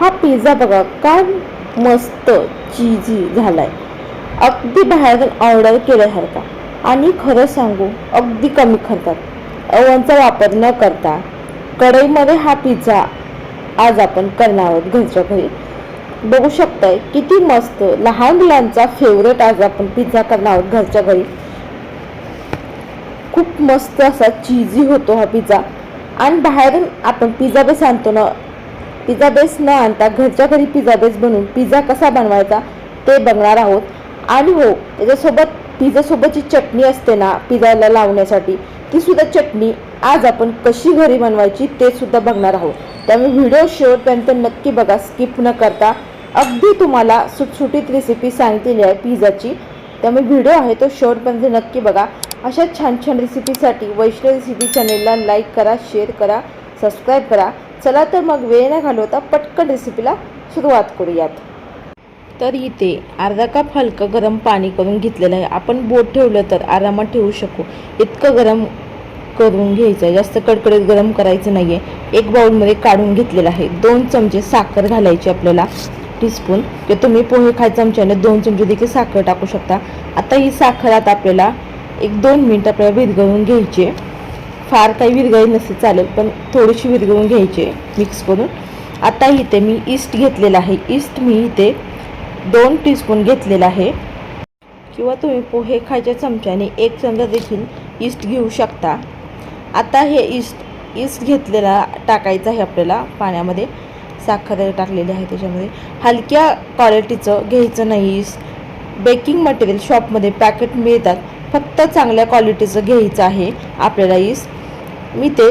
हा पिझ्झा बघा काय मस्त चीजी झालाय. अगदी बाहेरून ऑर्डर केल्यासारखा आणि खरं सांगू अगदी कमी खर्चात. अवनचा वापर न करता कढईमध्ये हा पिझ्झा आज आपण करणार आहोत घरच्या घरी. बघू शकताय किती मस्त लहान मुलांचा फेवरेट आज आपण पिझ्झा करणार आहोत घरच्या घरी. खूप मस्त असा चीजी होतो हा पिझ्झा. आणि बाहेरून आपण पिझ्झा बेस आणतो ना पिझ्झा बेस न आणता घरच्या घरी पिझ्झा बेस बनवून पिझ्झा कसा बनवायचा ते बघणार आहोत. आणि हो त्याच्यासोबत पिझ्झासोबतची चटणी असते ना पिझ्झाला लावण्यासाठी ती सुद्धा चटणी आज आपण कशी घरी बनवायची ते सुद्धा बघणार आहोत. त्यामुळे व्हिडिओ शेवटपर्यंत नक्की बघा स्किप न करता. अगदी तुम्हाला सुटसुटीत रेसिपी सांगितलेली आहे पिझ्झाची. त्यामुळे व्हिडिओ आहे तो शेवटपर्यंत नक्की बघा. अशा छान छान रेसिपीसाठी वैष्णव रेसिपी चॅनेलला लाईक करा शेअर करा सबस्क्राईब करा. चला तर मग वेळ न घालवता पटकन रेसिपीला सुरुवात करूयात. तर इथे अर्धा कप हलकं गरम पाणी करून घेतलेलं आहे. आपण बोट ठेवलं तर आरामात ठेवू शकू. इतकं गरम करून घ्यायचं आहे. जास्त कडकडीत गरम करायचं नाही आहे एक बाउलमध्ये काढून घेतलेलं आहे. दोन चमचे साखर घालायची आपल्याला. टीस्पून ते तुम्ही पोहे खाय चमच्याने दोन चमचे देखील साखर टाकू शकता. आता ही साखर आता आपल्याला एक दोन मिनटं आपल्याला विरघळून घ्यायची आहे. फार काही विरघळी नसेल चालेल पण थोडीशी विरघळून घ्यायची आहे मिक्स करून. आता इथे मी ईस्ट घेतलेला आहे. ईस्ट मी इथे दोन टीस्पून घेतलेला आहे. किंवा तुम्ही पोहे खायच्या चमच्याने एक चमचा देखील ईस्ट घेऊ शकता. आता हे ईस्ट ईस्ट घेतलेला टाकायचं आहे आपल्याला पाण्यामध्ये. साखर टाकलेली आहे त्याच्यामध्ये. हलक्या क्वालिटीचं घ्यायचं नाही ईस्ट बेकिंग मटेरियल शॉपमध्ये पॅकेट मिळतात. फक्त चांगल्या क्वालिटीचं घ्यायचं आहे आपल्याला राईस मी ते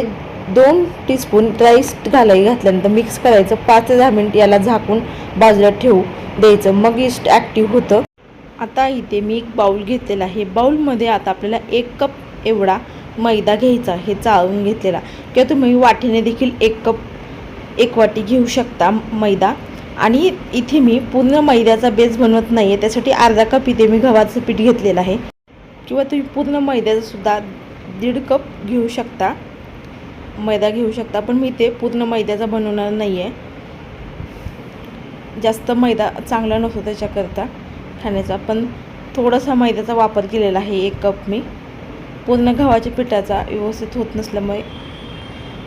दोन टीस्पून राईस घालाय घातल्यानंतर मिक्स करायचं. पाच दहा मिनिट याला झाकून बाजूला ठेवू द्यायचं. मग इस्ट ॲक्टिव्ह होतं. आता इथे मी एक बाऊल घेतलेला आहे. बाऊलमध्ये आता आपल्याला एक कप एवढा मैदा घ्यायचा हे चाळून घेतलेला. किंवा तुम्ही वाटीने देखील एक कप एक वाटी घेऊ शकता मैदा. आणि इथे मी पूर्ण मैद्याचा बेस बनवत नाही आहे त्यासाठी अर्धा कप इथे मी गव्हाचं पीठ घेतलेलं आहे. किंवा तुम्ही पूर्ण मैद्याचं सुद्धा दीड कप घेऊ शकता. मैदा घेऊ शकता पण मी ते पूर्ण मैद्याचा बनवणार नाही आहे जास्त मैदा चांगला नसतो त्याच्याकरता खाण्याचा पण थोडासा मैद्याचा वापर केलेला आहे एक कप मी. पूर्ण गव्हाच्या पिठाचा व्यवस्थित होत नसल्यामुळे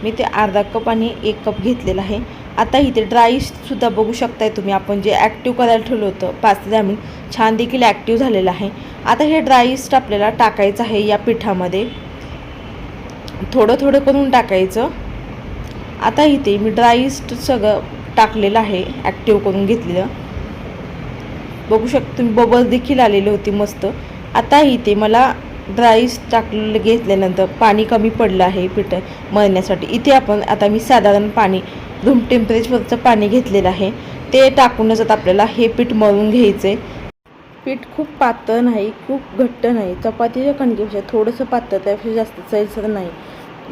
मी ते अर्धा कप आणि एक कप घेतलेला आहे. आता इथे ड्राईसुद्धा बघू शकताय तुम्ही. आपण जे ॲक्टिव्ह करायला ठेवलं होतं पाच ते दहा मिनिट छान देखील ॲक्टिव्ह झालेलं आहे. आता हे ड्राईस्ट आपल्याला टाकायचं आहे या पिठामध्ये. थोडं थोडं करून टाकायचं. आता इथे मी ड्राईस्ट सगळं टाकलेलं आहे ॲक्टिव्ह करून घेतलेलं. बघू शकता तुम्ही बबल देखील आलेली होती मस्त. आता इथे मला ड्राईस टाकलेलं घेतल्यानंतर पाणी कमी पडलं आहे पिठ मळण्यासाठी. इथे आपण आता मी साधारण पाणी रूम टेम्परेचरचं पाणी घेतलेलं आहे. ते टाकूनच आता आपल्याला हे पीठ मळून घ्यायचं आहे पीठ खूप पातळ नाही खूप घट्ट नाही. चपातीच्या कणकेपेक्षा थोडंसं पातळ त्यापेक्षा जास्त सैलसर नाही.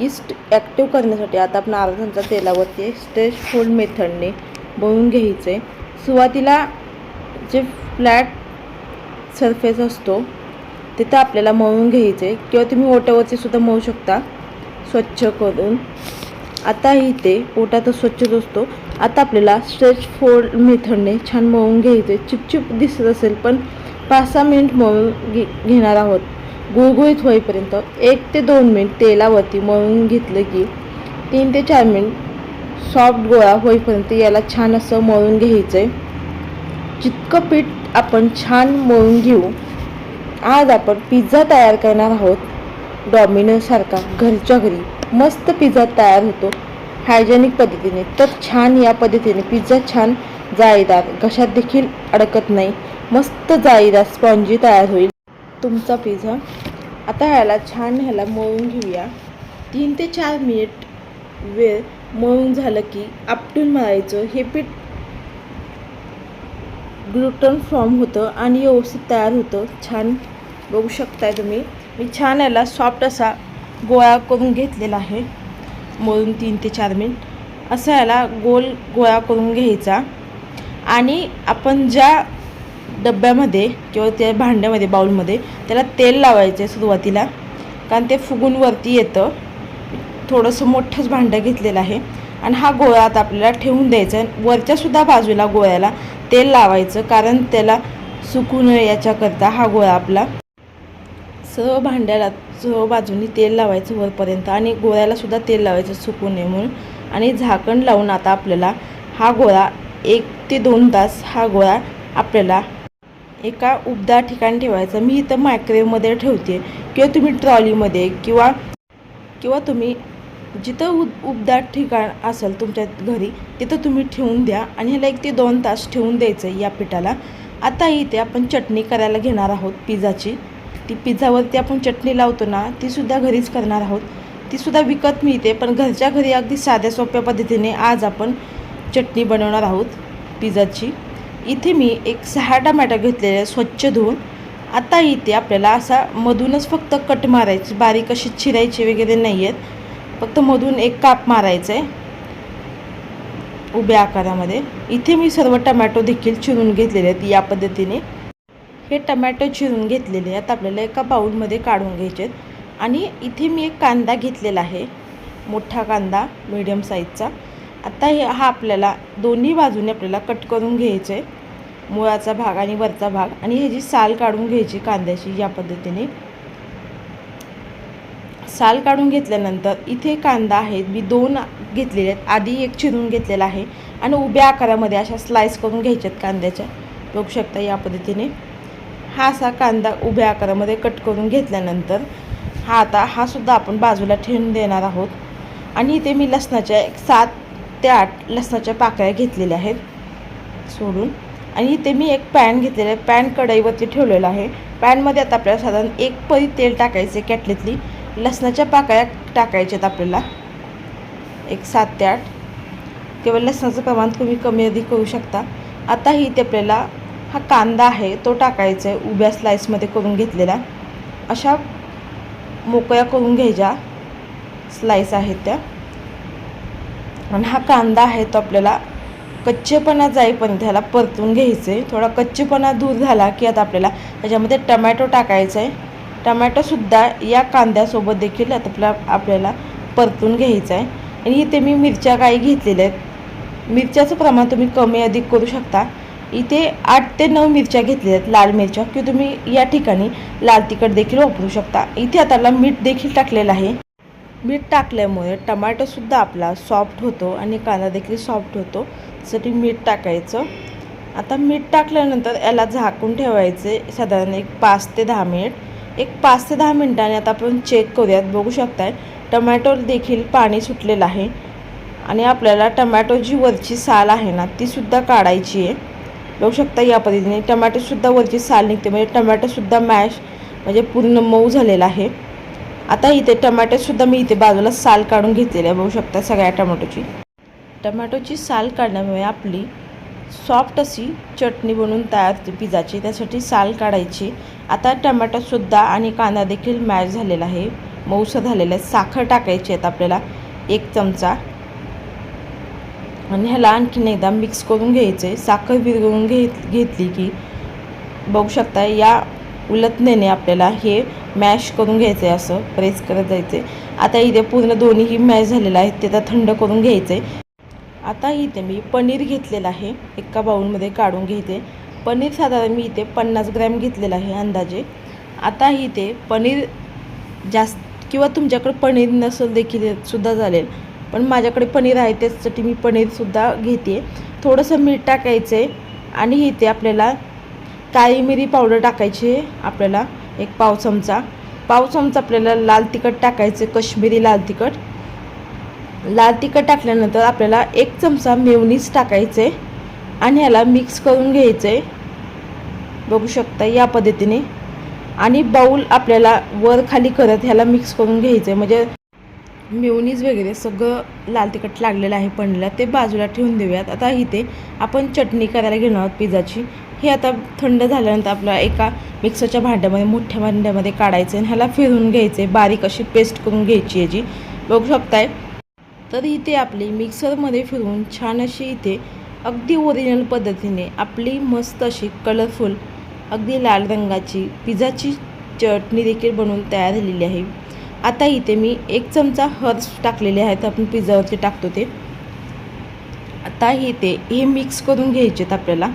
ईस्ट ॲक्टिव्ह करण्यासाठी आता आपण अर्धा चमचा तेलावरती स्टेज फोल्ड मेथडने बनवून घ्यायचं आहे सुरुवातीला जे फ्लॅट सरफेस असतो तिथं आपल्याला मळून घ्यायचं आहे किंवा तुम्ही ओट्यावरती सुद्धा मळू शकता स्वच्छ करून. आता इथे ओटा तर स्वच्छच असतो. आता आपल्याला स्ट्रेच फोल्ड मेथडने छान मळून घ्यायचं चिपचिप दिसत असेल पण पाच सहा मिनिट मळून घे घेणार आहोत. गुळगुळीत होईपर्यंत एक ते दोन मिनिट तेलावरती मळून घेतलं की तीन ते चार मिनिट सॉफ्ट गोळा होईपर्यंत याला छान असं मळून घ्यायचं आहे जितकं पीठ आपण छान मळून घेऊ आज आपण पिझ्झा तयार करणार आहोत डॉमिनोसारखा घरच्या घरी. मस्त पिझ्झा तयार होतो. हायजेनिक पद्धतीने. तर छान या पद्धतीने पिझ्झा छान जाळीदार. घशात देखील अडकत नाही. मस्त जाळीदार स्पॉन्जी तयार होईल. तुमचा पिझ्झा. आता ह्याला छान ह्याला मळून घेऊया. तीन ते चार मिनिट वेळ मळून झालं की आपटून मारायचं हे पीठ ग्लुटन फॉर्म होतं आणि व्यवस्थित तयार होतं. छान बघू शकताय तुम्ही. मी छान याला सॉफ्ट असा गोळा करून घेतलेला आहे. मोरून तीन ते चार मिनिट. असं याला गोल गोळा करून घ्यायचा. आणि आपण ज्या डब्यामध्ये किंवा त्या भांड्यामध्ये बाऊलमध्ये त्याला तेल लावायचं आहे सुरुवातीला कारण ते फुगून वरती येतं. थोडंसं मोठंच भांडं घेतलेलं आहे. आणि हा गोळा आता आपल्याला ठेवून द्यायचा वरच्यासुद्धा बाजूला गोळ्याला तेल लावायचं कारण त्याला सुकू नये याच्याकरता हा गोळा आपला असं भांड्याला बाजूनी तेल लावायचं वरपर्यंत आणि गोळ्याला सुद्धा तेल लावायचं सुकू नये म्हणून. आणि झाकण लावून आता आपल्याला हा गोळा एक ते दोन तास हा गोळा आपल्याला एका उबदार ठिकाणी ठेवायचा. मी इथं मायक्रोवेवमध्ये ठेवते. किंवा तुम्ही ट्रॉलीमध्ये किंवा किंवा तुम्ही जिथं उब उबदार ठिकाण असेल तुमच्या घरी तिथं तुम्ही ठेवून द्या आणि ह्याला एक ते दोन तास ठेवून द्यायचं या पिठाला. आता इथे आपण चटणी करायला घेणार आहोत पिझ्झाची. ती पिझ्झावरती आपण चटणी लावतो ना तीसुद्धा घरीच करणार आहोत. तीसुद्धा विकत मिळते पण घरच्या घरी अगदी साध्या सोप्या पद्धतीने आज आपण चटणी बनवणार आहोत पिझ्झाची. इथे मी एक सहा टमॅटो घेतलेले आहे स्वच्छ धुवून. आता इथे आपल्याला असा मधूनच फक्त कट मारायची बारीक अशी चिरायची वगैरे नाही आहेत फक्त मधून एक काप मारायचं आहे उभ्या आकारामध्ये. इथे मी सर्व टमॅटो देखील चिरून घेतलेले आहेत या पद्धतीने. हे टमॅटो चिरून घेतलेले आहेत. आपल्याला एका बाऊलमध्ये काढून घ्यायचे आहेत. आणि इथे मी एक कांदा घेतलेला आहे. मोठा कांदा मीडियम साईजचा आता हे हा आपल्याला दोन्ही बाजूने आपल्याला कट करून घ्यायचं आहे मुळाचा भाग आणि वरचा भाग. आणि ह्याची साल काढून घ्यायची कांद्याची या पद्धतीने. साल काढून घेतल्यानंतर इथे कांदा आहे मी दोन घेतलेले आहेत. आधी एक चिरून घेतलेला आहे. आणि उभ्या आकारामध्ये अशा स्लाइस करून घ्यायच्यात कांद्याच्या. बघू शकता या पद्धतीने. हा असा कांदा उभ्या आकारामध्ये कट करून घेतल्यानंतर हा आता हा सुद्धा आपण बाजूला ठेवून देणार आहोत. आणि इथे मी लसणाच्या एक सात ते आठ लसणाच्या पाकळ्या घेतलेल्या आहेत सोडून. आणि इथे मी एक पॅन घेतलेलं आहे. पॅन कढईवरती ठेवलेलं आहे. पॅनमध्ये आता आपल्याला साधारण एक परी तेल टाकायचे कॅटलीतली. लसणाच्या पाकळ्या टाकायच्यात आपल्याला. एक सात ते आठ. किंवा लसणाचं प्रमाण तुम्ही कमी अधिक करू शकता. आता ही इथे आपल्याला हा कांदा आहे तो टाकायचा आहे उभ्या स्लाईसमध्ये करून घेतलेला. अशा मोकळ्या करून घ्यायच्या स्लाईस आहेत त्या. आणि हा कांदा आहे तो आपल्याला कच्चेपणा जाईपर्यंत ह्याला परतून घ्यायचं आहे थोडा कच्चेपणा दूर झाला की आता आपल्याला त्याच्यामध्ये टमॅटो टाकायचं आहे टमॅटोसुद्धा या कांद्यासोबत देखील आता आपल्या आपल्याला परतून घ्यायचं आहे आणि इथे मी मिरच्या काही घेतलेल्या आहेत. मिरच्याचं प्रमाण तुम्ही कमी अधिक करू शकता. इथे आठ ते नऊ मिरच्या घेतलेल्या आहेत लाल मिरच्या. की तुम्ही या ठिकाणी लाल तिखट देखील वापरू शकता. इथे आता मीठ देखील टाकलेलं आहे. मीठ टाकल्यामुळे टमाटोसुद्धा आपला सॉफ्ट होतो आणि कांदा देखील सॉफ्ट होतो. त्यासाठी मीठ टाकायचं. आता मीठ टाकल्यानंतर याला झाकून ठेवायचे साधारण एक पाच ते दहा मिनिट. एक पाच ते दहा मिनिटांनी आता आपण चेक करूयात. बघू शकताय टमॅटो देखील पाणी सुटलेलं आहे. आणि आपल्याला टमॅटोची वरची साल आहे ना तीसुद्धा काढायची आहे. बघू शकता या पद्धतीने. टमॅटोसुद्धा वरची साल निघते. म्हणजे टमॅटोसुद्धा मॅश म्हणजे पूर्ण मऊ झालेला आहे. आता इथे टमॅटोसुद्धा मी इथे बाजूला साल काढून घेतलेली आहे. बघू शकता सगळ्या टमॅटोची. टमॅटोची साल काढण्यामुळे आपली सॉफ्ट अशी चटणी बनवून तयार होते पिझाची त्यासाठी साल काढायची. आता टमॅटोसुद्धा आणि कांदा देखील मॅश झालेला आहे. मऊसं झालेला आहे साखर टाकायची आहेत आपल्याला. एक चमचा. आणि ह्याला आणखीन एकदा मिक्स करून घ्यायचे साखर विरघळून घेत घेतली की बघू शकता या उलटण्याने आपल्याला हे मॅश करून घ्यायचं आहे असं प्रेस करत जायचं आहे आता इथे पूर्ण दोन्हीही मॅश झालेलं आहे ते आता थंड करून घ्यायचं आहे आता इथे मी पनीर घेतलेलं आहे एका बाऊलमध्ये काढून घेते. पनीर साधारण मी इथे पन्नास ग्रॅम घेतलेलं आहे अंदाजे. आता इथे पनीर जास्त किंवा तुमच्याकडे पनीर नसेल देखील सुद्धा चालेल. पण माझ्याकडे पनीर आहे त्याच्यासाठी मी पनीरसुद्धा घेते. थोडंसं मीठ टाकायचं आहे आणि इथे आपल्याला काळी मिरी पावडर टाकायची आहे आपल्याला एक पाव चमचा. पाव चमचा आपल्याला लाल तिखट टाकायचं कश्मीरी लाल तिखट. लाल तिखट टाकल्यानंतर आपल्याला एक चमचा मेवनीस टाकायचं आहे आणि ह्याला मिक्स करून घ्यायचं आहे बघू शकता या पद्धतीने. आणि बाऊल आपल्याला वर खाली करत ह्याला मिक्स करून घ्यायचं आहे म्हणजे मेवनीज वगैरे सगळं लाल तिखट लागलेलं आहे पणला ते बाजूला ठेवून देऊयात. आता इथे आपण चटणी करायला घेणार आहोत पिझ्झाची. हे आता थंड झाल्यानंतर आपल्याला एका मिक्सरच्या भांड्यामध्ये मोठ्या भांड्यामध्ये काढायचं आणि ह्याला फिरून घ्यायचे बारीक अशी पेस्ट करून घ्यायची याची बघू शकताय? तर इथे आपली मिक्सरमध्ये फिरवून छान अशी इथे अगदी ओरिजिनल पद्धतीने आपली मस्त अशी कलरफुल अगदी लाल रंगाची पिझ्झाची चटणी देखील बनवून तयार झालेली आहे. आता इथे मी एक चमचा हर्ब्स टाकलेले आहेत आपण पिझ्झावरती टाकतो ते. आता इथे ते हे मिक्स करून घ्यायचे आपल्याला.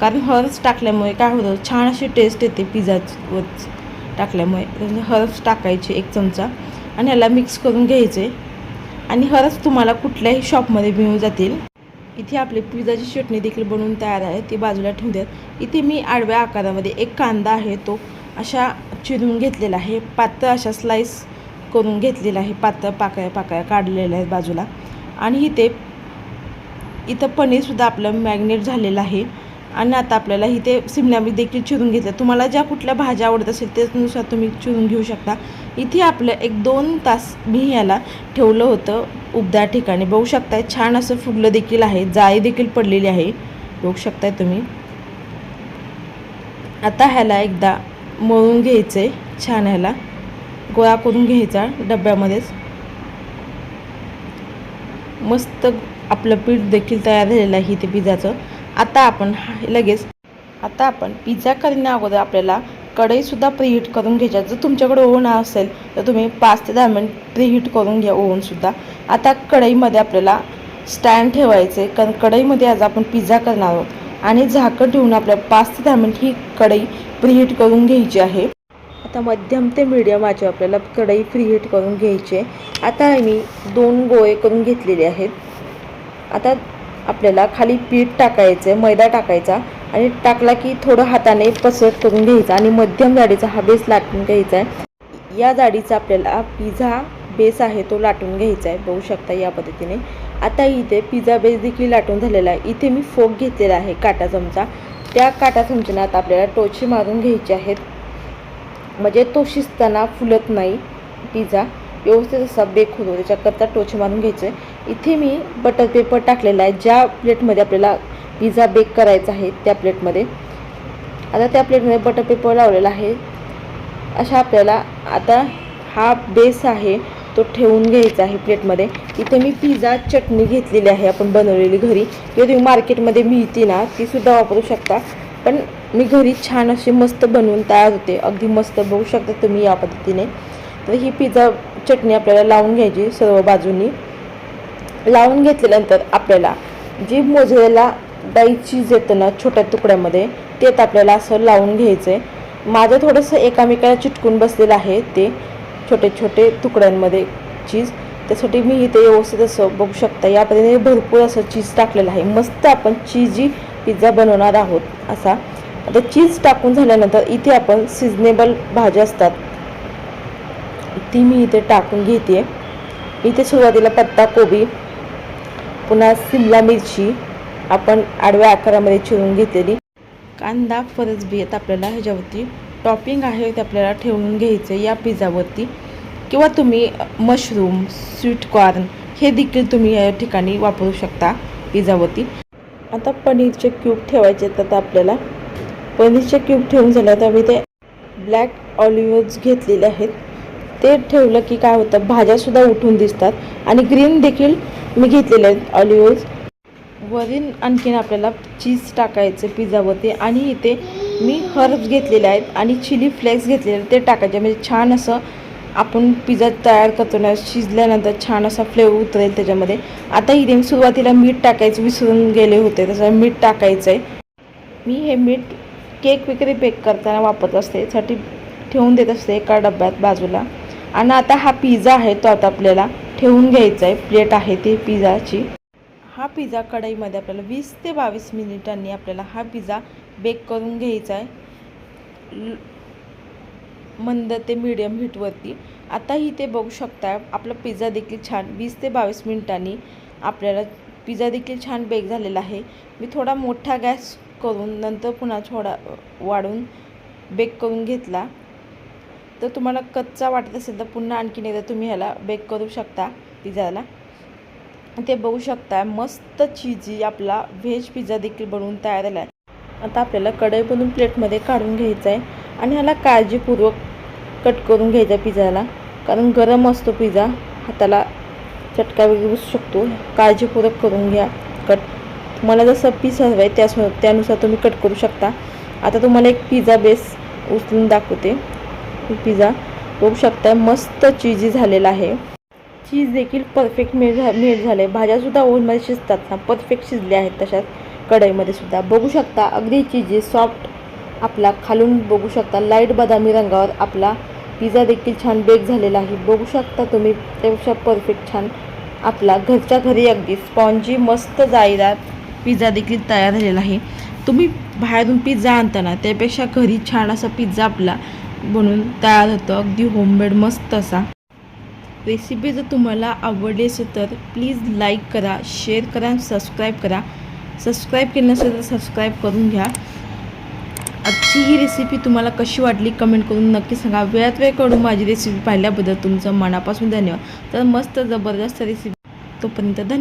कारण हर्ब्स टाकल्यामुळे काय होतं छान अशी टेस्ट येते पिझ्झावर टाकल्यामुळे. हर्ब्स टाकायचे एक चमचा आणि ह्याला मिक्स करून घ्यायचे. आणि हर्ब्स तुम्हाला कुठल्याही शॉपमध्ये मिळून जातील. इथे आपली पिझ्झाची चटणी देखील बनवून तयार आहे ती बाजूला ठेवून द्यात इथे मी आडव्या आकारामध्ये एक कांदा आहे तो अशा चिरून घेतलेलं आहे. पातळ अशा स्लाईस करून घेतलेलं आहे. पातळ पाकळ्या पाकळ्या काढलेल्या आहेत बाजूला. आणि इथे इथं पनीरसुद्धा आपलं मॅग्नेट झालेलं आहे. आणि आता आपल्याला इथे सिमला देखील चिरून घेतलं. तुम्हाला ज्या कुठल्या भाज्या आवडत असेल त्यानुसार तुम्ही चिरून घेऊ शकता. इथे आपलं एक दोन तास मी याला ठेवलं होतं उबदार ठिकाणी. बघू शकताय छान असं फुगलं देखील आहे. जाळी देखील पडलेली आहे. बघू शकताय तुम्ही. आता ह्याला एकदा मळून घ्यायचं आहे छान ह्याला. गोळा करून घ्यायचा डब्यामध्येच. मस्त आपलं पीठ देखील तयार झालेलं आहे इथे पिझ्झाचं. आता आपण लगेच. आता आपण पिझ्झा करण्या अगोदर आपल्याला कढईसुद्धा प्रीहीट करून घ्यायच्या जर तुमच्याकडे ओव्हन असेल तर तुम्ही पाच ते दहा मिनिट प्रीहीट करून घ्या ओव्हनसुद्धा आता कढईमध्ये आपल्याला स्टँड ठेवायचे कारण कढईमध्ये आज आपण पिझ्झा करणार आहोत. आणि झाकण ठेवून आपल्या पाच ते दहा मिनिट ही कढई प्रीहीट करून घ्यायची आहे. आता मध्यम ते मीडियम आचे आपल्याला कढई प्रीहीट करून घ्यायची आहे. आता मी दोन गोळे करून घेतलेले आहेत. आता आपल्याला खाली पीठ टाकायचं आहे मैदा टाकायचा आणि टाकला की थोडं हाताने पसरत करून घ्यायचा आणि मध्यम जाडीचा हा बेस लाटून घ्यायचा आहे या जाडीचा आपल्याला पिझा बेस आहे तो लाटून घ्यायचा आहे बघू शकता या पद्धतीने. आता इथे पिझ्झा बेस देखील लाटून झालेला आहे. इथे मी फोक घेतलेला आहे काटा चमचा. त्या काटा चमच्यानं आपल्याला टोची मारून घ्यायची आहेत. म्हणजे तो शिजताना फुलत नाही. पिझ्झा व्यवस्थित असा बेक होतो. त्याच्याकरता टोचे मारून घ्यायचं आहे इथे मी बटर पेपर टाकलेला आहे. ज्या प्लेटमध्ये आपल्याला पिझ्झा बेक करायचा आहे त्या प्लेटमध्ये. आता त्या प्लेटमध्ये बटर पेपर लावलेला आहे. अशा आपल्याला आता हा बेस आहे. तो ठेवून घ्यायचा आहे प्लेटमध्ये. इथे मी पिझ्झा चटणी घेतलेली आहे आपण बनवलेली घरी. किंवा तुम्ही मार्केटमध्ये मिळते ना तीसुद्धा वापरू शकता. पण मी घरी छान अशी मस्त बनवून तयार होते. अगदी मस्त बघू शकता तुम्ही या पद्धतीने. तर ही पिझ्झा चटणी आपल्याला लावून घ्यायची सर्व बाजूनी. लावून घेतल्यानंतर आपल्याला जी मोजलेला डाई चीज येतं ना छोट्या तुकड्यामध्ये ते आपल्याला असं लावून घ्यायचं आहे माझं थोडंसं एकामेकाला चिटकून बसलेलं आहे ते. छोटे छोटे तुकड्यांमध्ये चीज त्यासाठी मी इथे व्यवस्थित असं बघू शकता या पद्धतीने भरपूर असं चीज टाकलेलं आहे. मस्त आपण चीजी पिझ्झा बनवणार आहोत असा. आता चीज टाकून झाल्यानंतर इथे आपण सिजनेबल भाज्या असतात. ती मी इथे टाकून घेते इथे सुरुवातीला पत्ता कोबी पुन्हा सिमला मिरची आपण आडव्या आकारामध्ये चिरून घेतलेली. कांदा फरसबी आहेत आपल्याला ह्याच्यावरती. टॉपिंग आहे ते आपल्याला ठेवून घ्यायचं या पिझ्झावरती. किंवा तुम्ही मशरूम स्वीट कॉर्न हे देखील तुम्ही या ठिकाणी वापरू शकता पिझ्झावरती. आता पनीरचे क्यूब ठेवायचे आहेत. आपल्याला पनीरचे क्यूब ठेवून झाल्यात तर ते ब्लॅक ऑलिव्हज घेतलेले आहेत. ते ठेवलं की काय होतं भाज्यासुद्धा उठून दिसतात. आणि ग्रीन देखील मी घेतलेले आहेत ऑलिव्हज वरील आणखीन आपल्याला चीज टाकायचं पिझ्झावरती. आणि इथे मी हर्ब्स घेतलेले आहेत आणि चिली फ्लेक्स घेतलेले आहेत. ते टाकायचे. म्हणजे छान असं आपण पिझ्झा तयार करतो ना शिजल्यानंतर छान असा फ्लेवर उतरेल त्याच्यामध्ये. आता इथे मी सुरुवातीला मीठ टाकायचं विसरून गेले होते. तसं मीठ टाकायचं आहे मी हे मीठ केक वगैरे बेक करताना वापरत असते. साठी ठेवून देत असते एका डब्यात बाजूला. आणि आता हा पिझ्झा आहे तो आता आपल्याला ठेवून घ्यायचा आहे प्लेट आहे ती पिझ्झाची. हा पिझ्झा कढईमध्ये आपल्याला वीस ते बावीस मिनिटांनी आपल्याला हा पिझ्झा बेक करून घ्यायचा आहे. ल- मंद ते मीडियम हीटवरती आता ते बघू शकता आपला पिझ्झा देखील छान वीस ते बावीस मिनिटांनी आपल्याला पिझ्झा देखील छान बेक झालेला आहे. मी थोडा मोठा गॅस करून नंतर पुन्हा थोडा वाढून बेक करून घेतला. तर तुम्हाला कच्चा वाटत असेल तर पुन्हा आणखीन एकदा तुम्ही ह्याला बेक करू शकता पिझ्झाला ते बघू शकता मस्त चीजी आपला व्हेज पिझ्झा देखील बनवून तयार झाला आहे. आता आपल्याला कढई बनवून प्लेटमध्ये काढून घ्यायचं आहे. आणि ह्याला काळजीपूर्वक कट करून घ्यायचा पिझ्झाला. कारण गरम असतो पिझ्झा हाताला चटका वगैरे बसू शकतो. काळजीपूर्वक करून घ्या कट. तुम्हाला जसं पीस हवं आहे त्यास त्यानुसार तुम्ही कट करू शकता. आता तुम्हाला एक पिझ्झा बेस उचलून दाखवते. पिझ्झा बघू शकता मस्त चीजी झालेला आहे. चीज देखील परफेक्ट मेळ झा मेळ झाले भाज्यासुद्धा ओव्हनमध्ये शिजतात ना. परफेक्ट शिजल्या आहेत तशाच. कढईमध्ये सुद्धा. बघू शकता अगदी चिजी सॉफ्ट आपला खालून बघू शकता लाइट बदामी रंगावर आपला पिझ्झा देखील छान बेक झालेला आहे. बघू शकता तुम्ही त्यापेक्षा परफेक्ट छान आपला घरच्या घरी अगदी स्पॉन्जी मस्त जाळीदार पिझ्झा देखील तयार झालेला आहे. तुम्ही बाहेरून पिझ्झा आणताना त्यापेक्षा घरी छान असा पिझ्झा आपला बनवून तयार होतो. अगदी होममेड मस्त असा. रेसिपी जर तुम्हाला आवडली असेल तर प्लीज लाईक करा शेअर करा आणि सबस्क्राईब करा. सबस्क्राईब केलं नसेल तर सबस्क्राईब करून घ्या. आजची ही रेसिपी तुम्हाला कशी वाटली कमेंट करून नक्की सांगा. वेळात वेळ करून माझी रेसिपी पाहिल्याबद्दल तुमचं मनापासून धन्यवाद. तर मस्त जबरदस्त रेसिपी तोपर्यंत धन्यवाद.